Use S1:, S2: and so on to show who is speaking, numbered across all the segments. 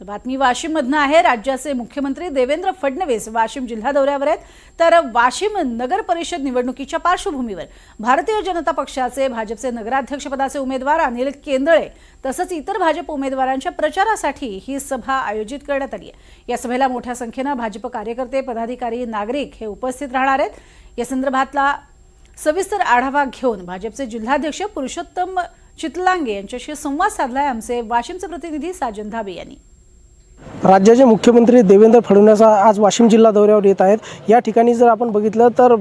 S1: तर बातमी वाशिममधनं आहे. राज्याचे मुख्यमंत्री देवेंद्र फडणवीस वाशिम जिल्हा दौऱ्यावर आहेत. तर वाशिम नगर परिषद निवडणुकीच्या पार्श्वभूमीवर भारतीय जनता पक्षाचे भाजपचे नगराध्यक्षपदाचे उमेदवार अनिल केंदळे तसंच इतर भाजप उमेदवारांच्या प्रचारासाठी ही सभा आयोजित करण्यात आली आहे. या सभेला मोठ्या संख्येनं भाजप कार्यकर्ते पदाधिकारी नागरिक हे उपस्थित राहणार आहेत. या संदर्भातला सविस्तर आढावा घेऊन भाजपचे जिल्हाध्यक्ष पुरुषोत्तम चितलांगे यांच्याशी संवाद साधलाय. आमचे वाशिमचे प्रतिनिधी साजन धाबे यांनी.
S2: राज्याचे मुख्यमंत्री देवेंद्र फडणवीस आज वाशिम जिल्हा दौऱ्यावर येत आहेत. या ठिकाणी जर आपण बघितलं तर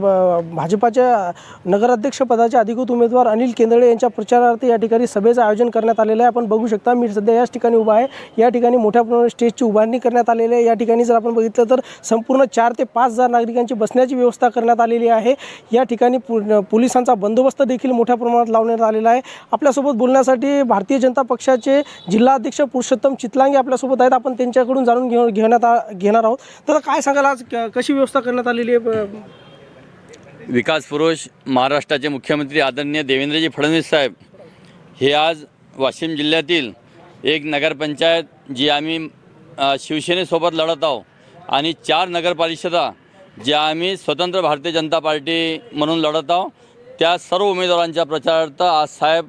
S2: भाजपाच्या नगराध्यक्षपदाचे अधिकृत उमेदवार अनिल केंदळे यांच्या प्रचारार्थ या ठिकाणी सभेचं आयोजन करण्यात आलेलं आहे. आपण बघू शकता मी सध्या याच ठिकाणी उभा आहे. या ठिकाणी मोठ्या प्रमाणात स्टेजची उभारणी करण्यात आलेली आहे. या ठिकाणी जर आपण बघितलं तर संपूर्ण चार ते पाच हजार नागरिकांची बसण्याची व्यवस्था करण्यात आलेली आहे. या ठिकाणी पु- पोलिसांचा बंदोबस्त देखील मोठ्या प्रमाणात लावण्यात आलेला आहे. आपल्यासोबत बोलण्यासाठी भारतीय जनता पक्षाचे जिल्हाध्यक्ष पुरुषोत्तम चितलांगे आपल्यासोबत आहेत. आपण त्यांच्याकडून जाणून घेऊ घेण्यात आ- घेणार आहोत. तर काय सांगाल आज? क- कशी व्यवस्था करण्यात आलेली आहे? ब-
S3: विकास पुरुष महाराष्ट्राचे मुख्यमंत्री आदरणीय देवेंद्रजी फडणवीस साहेब हे आज वाशिम जिल्ह्यातील एक नगरपंचायत जी आम्ही अ, शिवसेनेसोबत लढत आहोत आणि चार नगरपरिषदा ज्या आम्ही स्वतंत्र भारतीय जनता पार्टी म्हणून लढत आहोत त्या सर्व उमेदवारांच्या प्रचारार्थ आज साहेब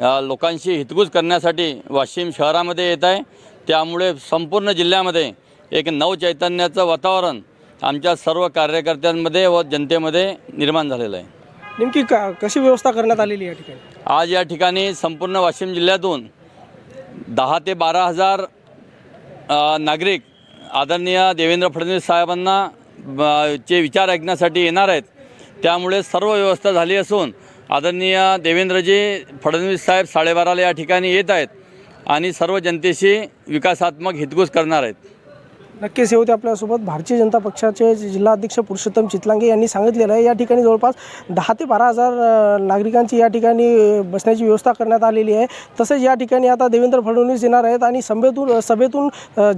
S3: अ, लोकांशी हितगुज करण्यासाठी वाशिम शहरामध्ये येत आहे. त्यामुळे संपूर्ण जिल्ह्यामध्ये एक नवचैतन्याचं वातावरण आमच्या सर्व कार्यकर्त्यांमध्ये व जनतेमध्ये निर्माण झालेलं आहे.
S2: नेमकी का कशी व्यवस्था करण्यात आलेली या ठिकाणी?
S3: आज या ठिकाणी संपूर्ण वाशिम जिल्ह्यातून दहा ते बारा हजार अ, नागरिक आदरणीय देवेंद्र फडणवीस साहेबांना ब- चे विचार ऐकण्यासाठी येणार आहेत. त्यामुळे सर्व व्यवस्था झाली असून आदरणीय देवेंद्रजी फडणवीस साहेब साडेबाराला या ठिकाणी येत आहेत. आणि सर्व जनतेशी विकासात्मक हितगुज करणार आहेत.
S2: नक्कीच हे होते आपल्यासोबत भारतीय जनता पक्षाचे जिल्हाध्यक्ष पुरुषोत्तम चितलांगे यांनी सांगितलेलं आहे. या ठिकाणी जवळपास दहा ते बारा हजार नागरिकांची या ठिकाणी बसण्याची व्यवस्था करण्यात आलेली आहे. तसेच या ठिकाणी आता देवेंद्र फडणवीस येणार आहेत आणि सभेतून सभेतून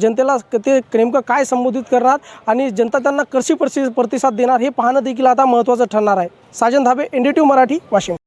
S2: जनतेला ते नेमकं काय संबोधित करणार आणि जनता त्यांना कशी प्रसि प्रतिसाद देणार हे पाहणं देखील आता महत्त्वाचं ठरणार आहे. Sajan Dhabe N D Marathi Washim.